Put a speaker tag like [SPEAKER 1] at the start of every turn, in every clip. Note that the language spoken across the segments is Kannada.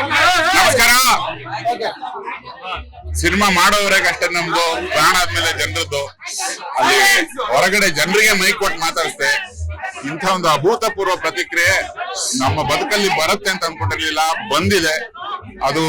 [SPEAKER 1] ನಮಸ್ಕಾರ. ಸಿನಿಮಾ ಮಾಡೋವ್ರೆ ಕಷ್ಟ ನಮ್ದು ಪ್ರಾಣ ಆದ್ಮೇಲೆ ಜನರದ್ದು. ಅಲ್ಲಿ ಹೊರಗಡೆ ಜನರಿಗೆ ಮೈ ಕೊಟ್ಟು ಮಾತಾಡಿಸ್ದೆ. ಇಂಥ ಒಂದು ಅಭೂತಪೂರ್ವ ಪ್ರತಿಕ್ರಿಯೆ ನಮ್ಮ ಬದುಕಲ್ಲಿ ಬರುತ್ತೆ ಅಂತ ಅನ್ಕೊಂಡಿರ್ಲಿಲ್ಲ ಬಂದಿದೆ. ಅದು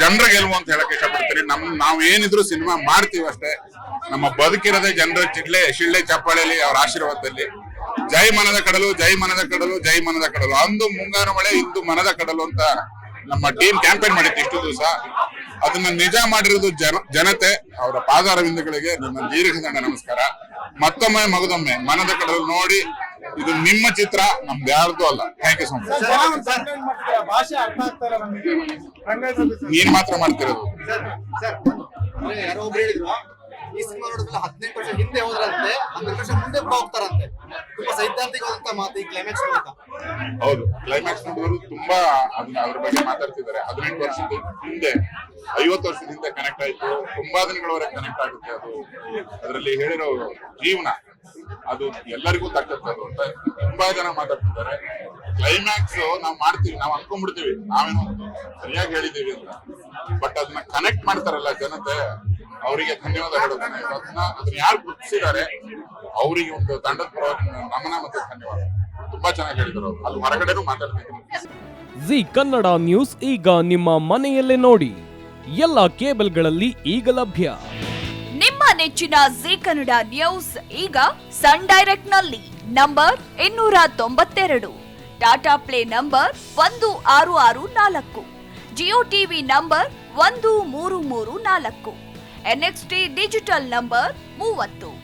[SPEAKER 1] ಜನರ ಗೆಲುವು ಅಂತ ಹೇಳಕ್ ಇಷ್ಟಪಡ್ತೀನಿ. ನಮ್ ನಾವ್ ಏನಿದ್ರು ಸಿನಿಮಾ ಮಾಡ್ತೀವಿ ಅಷ್ಟೇ. ನಮ್ಮ ಬದುಕಿರೋದೇ ಜನರ ಚಿಡ್ಲೆ ಶಿಳ್ಳೆ ಚಪ್ಪಾಳೆಯಲ್ಲಿ ಅವ್ರ ಆಶೀರ್ವಾದದಲ್ಲಿ. ಜೈ ಮನದ ಕಡಲು ಜೈ ಮನದ ಕಡಲು ಜೈ ಮನದ ಕಡಲು. ಅಂದು ಮುಂಗಾರು ಮಳೆ ಇಂದು ಮನದ ಕಡಲು ಅಂತ ನಮ್ಮ ಟೀಮ್ ಕ್ಯಾಂಪೇನ್ ಮಾಡಿತ್ತು ಇಷ್ಟು ದಿವಸ. ಅದನ್ನ ನಿಜ ಮಾಡಿರೋದು ಜನ ಜನತೆ ಅವರ ಪಾದಾರವಿಂದಗಳಿಗೆ ನನ್ನ ದೀರ್ಘದಂಡ ನಮಸ್ಕಾರ. ಮತ್ತೊಮ್ಮೆ ಮಗದೊಮ್ಮೆ ಮನದ ಕಡಲು ನೋಡಿ ಇದು ನಿಮ್ಮ ಚಿತ್ರ ನಮ್ದು ಯಾರ್ದು ಅಲ್ಲ. Thank you so much. ನೀನ್ ಮಾತ್ರ ಮಾಡ್ತಿರೋದು.
[SPEAKER 2] Sir sir. ಅಂದ್ರೆ ಯಾರೋ ಒಬ್ರು ಹೇಳಿದ್ರು ಈ ಸಿನಿಮಾ ನೋಡಿದ್ಮೇಲೆ ಹದಿನೆಂಟು ವರ್ಷ ಹಿಂದೆ ಹೋದ್ರಂತೆ ಹನ್ನೆರಡು ವರ್ಷ ಮುಂದೆ ಕೂಡ ಹೋಗ್ತಾರಂತೆ. ತುಂಬಾ ಸೈದ್ಧಾಂತಿಕವಾದಂತ ಮಾತು ಈ ಕ್ಲೈಮ್ಯಾಕ್ಸ್
[SPEAKER 1] ಹೌದು ಕ್ಲೈಮ್ಯಾಕ್ಸ್ ನೋಡಿದ್ರು ತುಂಬಾ ಅದನ್ನ ಅದ್ರ ಬಗ್ಗೆ ಮಾತಾಡ್ತಿದ್ದಾರೆ. ಹದಿನೆಂಟು ವರ್ಷದ ಹಿಂದೆ, ಐವತ್ತು ವರ್ಷದ ಹಿಂದೆ ಕನೆಕ್ಟ್ ಆಯ್ತು. ತುಂಬಾ ದಿನಗಳವರೆಗೆ ಕನೆಕ್ಟ್ ಆಗುತ್ತೆ ಅದು. ಅದರಲ್ಲಿ ಹೇಳಿರೋ ಜೀವನ, ಅದು ಎಲ್ಲರಿಗೂ ತಕ್ಕಂಥದ್ದು ಅಂತ ತುಂಬಾ ಜನ ಮಾತಾಡ್ತಿದ್ದಾರೆ. ಕ್ಲೈಮ್ಯಾಕ್ಸ್ ನಾವು ಮಾಡ್ತೀವಿ, ನಾವು ಅನ್ಕೊಂಡ್ಬಿಡ್ತೀವಿ. ನಾವೇನು ಸರಿಯಾಗಿ ಹೇಳಿದೀವಿ ಅಂತ. ಬಟ್ ಅದನ್ನ ಕನೆಕ್ಟ್ ಮಾಡ್ತಾರಲ್ಲ ಜನತೆ, ಅವರಿಗೆ ಧನ್ಯವಾದ ಹೇಳೋದನ್ನ. ಅದನ್ನ ಅದನ್ನ ಯಾರು ಗುರುತಿಸಿದ್ದಾರೆ ಅವರಿಗೆ ಒಂದು ದಂಡದ ಪರವಾಗಿ ನಮನ ಮತ್ತೆ ಧನ್ಯವಾದ. ತುಂಬಾ ಚೆನ್ನಾಗಿ ಹೇಳಿದ್ರು ಅವರು. ಅಲ್ಲಿ ಹೊರಗಡೆನೂ ಮಾತಾಡ್ತಿದ್ರು
[SPEAKER 3] ಜಿ ಕನ್ನಡ ನ್ಯೂಸ್ ಈಗ ನಿಮ್ಮ ಮನೆಯಲ್ಲೇ ನೋಡಿ. ಎಲ್ಲ ಕೇಬಲ್ಗಳಲ್ಲಿ ಈಗ ಲಭ್ಯ.
[SPEAKER 4] ನಿಮ್ಮ ನೆಚ್ಚಿನ ಜಿ ಕನ್ನಡ ನ್ಯೂಸ್ ಈಗ ಸನ್ ಡೈರೆಕ್ಟ್ನಲ್ಲಿ ನಂಬರ್ ಇನ್ನೂರ ತೊಂಬತ್ತೆರಡು. ಟಾಟಾ ಪ್ಲೇ ನಂಬರ್ ಒಂದು ಆರು ಆರು ನಾಲ್ಕು. ಜಿಯೋ ಟಿವಿ ನಂಬರ್ ಒಂದು ಮೂರು ಮೂರು ನಾಲ್ಕು. ಎನ್ಎಕ್ಸ್ಟಿ ಡಿಜಿಟಲ್ ನಂಬರ್ ಮೂವತ್ತು.